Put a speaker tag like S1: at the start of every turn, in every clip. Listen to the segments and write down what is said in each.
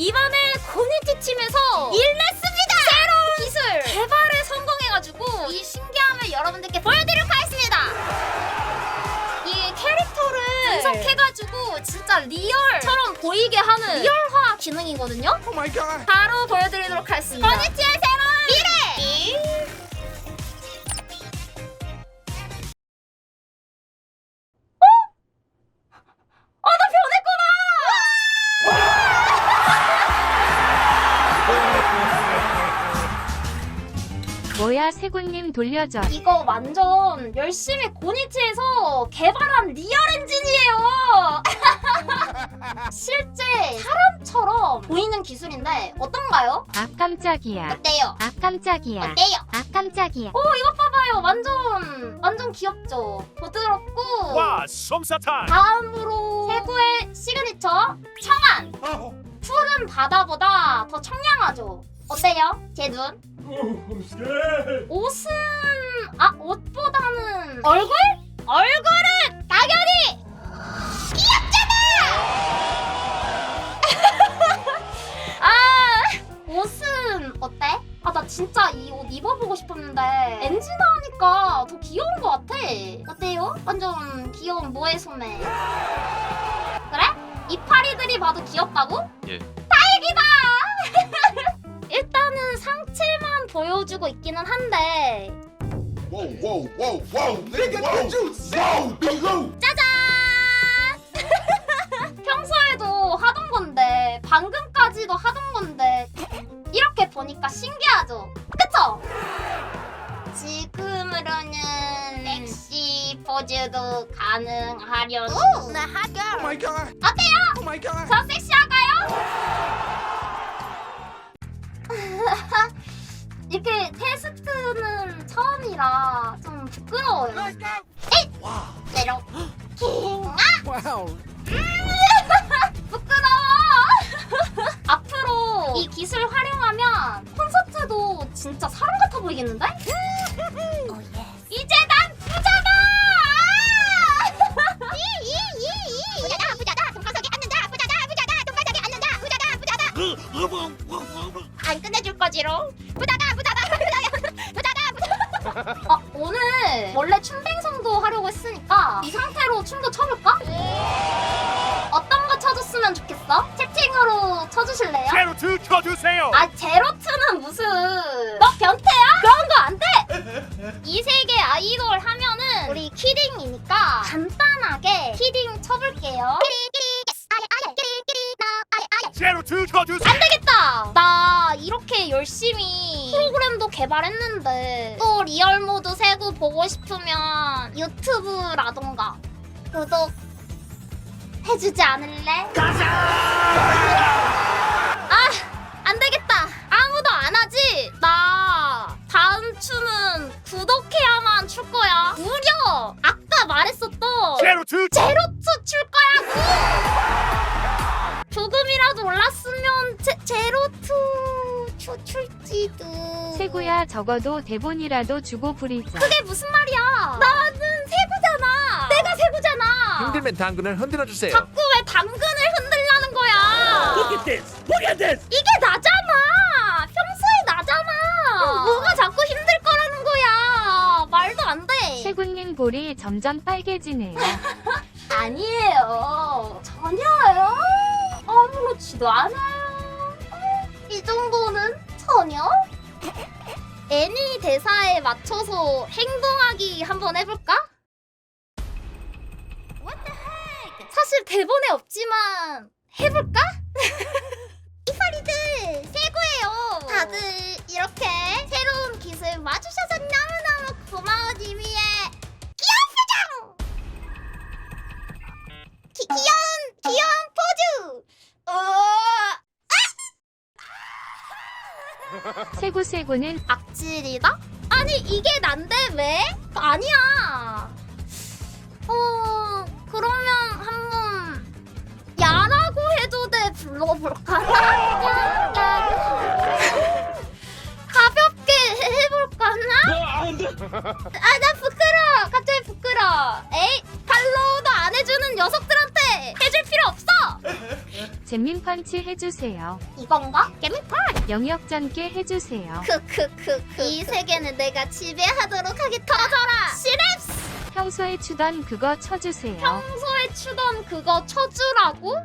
S1: 이번에 고니티 팀에서 일냈습니다. 새로운 기술 개발에 성공해가지고 이 신기함을 여러분들께 보여드리도록 하겠습니다. 이 캐릭터를 분석해가지고 진짜 리얼처럼 보이게 하는 리얼화 기능이거든요.
S2: Oh!
S1: 바로 보여드리도록 하겠습니다. 고니티의 새로운 미래.
S3: 뭐야 세군님 돌려줘
S1: 이거 완전 열심히 고니치에서 개발한 리얼 엔진이에요. 실제 사람처럼 보이는 기술인데 어떤가요?
S3: 아 깜짝이야
S1: 어때요?
S3: 아 깜짝이야
S1: 어때요?
S3: 아 깜짝이야
S1: 오 이거 봐봐요. 완전 완전 귀엽죠. 부드럽고.
S4: 와 솜사탕
S1: 다음으로 세구의 시그니처 청안.
S2: Oh,
S1: 푸른 바다보다 더 청량하죠. 어때요? 제 눈? 옷은 아 옷보다는 얼굴? 얼굴은 당연히 귀엽잖아. 아 옷은 어때? 아 나 진짜 이 옷 입어보고 싶었는데 엔진 나오니까 더 귀여운 것 같아. 어때요? 완전 귀여운 모의 소매. 그래? 이파리들이 봐도 귀엽다고?
S4: 예.
S1: 보여주고 있기는 한데
S5: Whoa, whoa, whoa, whoa, nigga, whoa, whoa, big Lou.
S1: 짜잔! 평소에도 하던 건데 방금까지도 하던 건데 이렇게 보니까 신기하죠? 그쵸? 지금으로는 섹시 포즈도 가능하려나
S5: Oh!
S1: 어때요?
S2: Oh my god!
S1: 저 섹시할까요? 이렇게 테스트는 처음이라 좀 부끄러워요. 내려.
S2: Wow!
S1: 부끄러워. 앞으로 이 기술 활용하면 콘서트도 진짜 사람 같아 보이겠는데? 이제 난 부자다. 이이이이. 부자다 부자다. 돈가석에 앉는다. 부자다 부자다. 돈가석에 앉는다. 부자다 부자다. 안 끝내줄 거지롱? 부자다 부자다 어 오늘 원래 춤뱅성도 하려고 했으니까 이 상태로 춤도 춰볼까? 어떤 거 쳐줬으면 좋겠어? 채팅으로 쳐주실래요?
S4: 제로투 쳐주세요
S1: 아 제로트는 무슨 너 변태야? 그런 거 안 돼! 이 세계 아이돌 하면은 우리 키딩이니까 간단하게 키딩 쳐볼게요
S4: 제로투 쳐주세요
S1: 안 되겠다! 나 이렇게 열심히 프로그램도 개발했는데 또 리얼 모드 세고 보고 싶으면 유튜브라던가 구독 해주지 않을래? 아,
S4: 제로투
S1: 추, 출지도.
S3: 세구야 적어도 대본이라도 주고 부리자
S1: 그게 무슨 말이야? 나는 세구잖아. 내가 세구잖아.
S2: 힘들면 당근을 흔들어 주세요.
S1: 자꾸 왜 당근을 흔들라는 거야?
S4: Look at this Look at this
S1: 이게 나잖아. 평소에 나잖아. 뭐가 자꾸 힘들 거라는 거야. 말도 안 돼.
S3: 세군님 볼이 점점 빨개지네요
S1: 아니에요. 전혀요. 아무렇지도 않아요. 이 정도는 전혀? 애니 대사에 맞춰서 행동하기 한번 해볼까? 사실 대본에 없지만 해볼까?
S3: 세구 세구는
S1: 악질이다? 아니 이게 난데 왜? 아니야. 어 그러면 한번 야라고 해도 돼 불러볼까? 가볍게 해볼까나? 아 나
S3: 잼민펀치 해주세요.
S1: 이건가? 개미판.
S3: 영역전개 해주세요.
S1: 크크크크. 이 세계는 내가 지배하도록 하겠다. 터져라. 시냅스.
S3: 평소에 추던 그거 쳐주세요.
S1: 평소에 추던 그거 쳐주라고?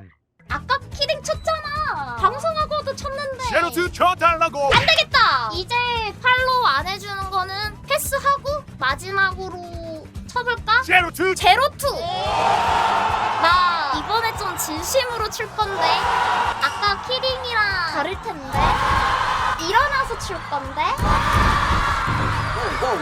S1: 아까 키링 쳤잖아. 방송하고도 쳤는데.
S4: 제로 투 쳐달라고.
S1: 안 되겠다. 이제 팔로우 안 해주는 거는 패스하고 마지막으로 쳐볼까?
S4: 제로 투.
S1: 제로투. 나 진심으로 칠 건데. 아까 키링이랑 다를 텐데. 일어나서 칠 건데.
S2: Whoa,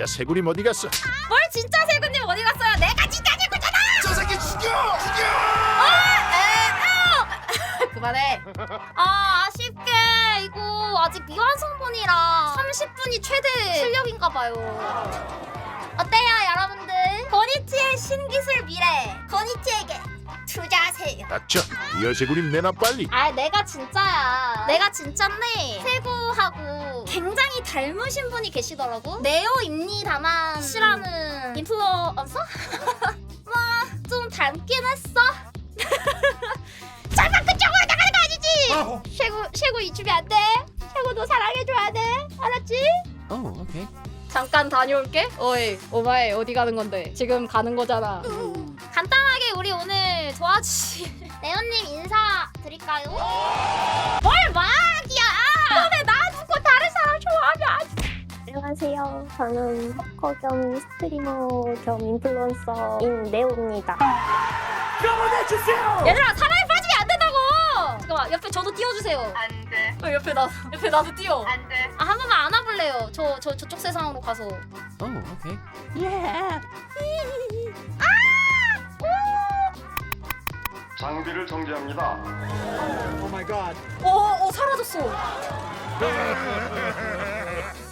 S4: 진짜 새구림 어디 갔어?
S1: 뭘 진짜 세근님 어디 갔어요? 내가 진짜 세근잖아!
S5: 저 새끼 죽여! 죽여!
S1: 그만해. 아 아쉽게 이거 아직 미완성본이라 30분이 최대 출력인가 봐요. 어때요 여러분들? 거니치의 신기술 미래 거니치에게 투자하세요.
S4: 닥쳐. 새구림 내놔 빨리.
S1: 아 내가 진짜야. 내가 진짠데 세구하고 굉장히 닮으신 분이 계시더라고. 네오입니다만 씨라는 인플루언서? 뭐좀 닮긴 했어. 설마 그쪽으로 나가는 거 아니지? 쉐구 쉐구 잊으면 안 돼. 쉐구도 사랑해줘야 돼. 알았지?
S2: Oh, okay.
S1: 잠깐 다녀올게. 어이, 오마에 어디 가는 건데? 지금 가는 거잖아. 간단하게 우리 오늘 도와주실 네오님 인사 드릴까요? 뭘 막이야! 너네 놔두고 다른 사람 좋아하면
S6: 안녕하세요. 저는 토커 겸 스트리머 겸 인플루언서인 네오입니다.
S4: 주세요.
S1: 얘들아 사람이 빠지면 안 된다고! 잠깐만 옆에 저도 띄워주세요. 안 돼. 어, 옆에 나 옆에 나도 띄워. 안 돼. 아 한 번만 안아볼래요. 저 저 저쪽 세상으로 가서.
S2: Oh, okay.
S7: 장비를 정지합니다.
S2: Oh my god.
S1: 오, 오 사라졌어.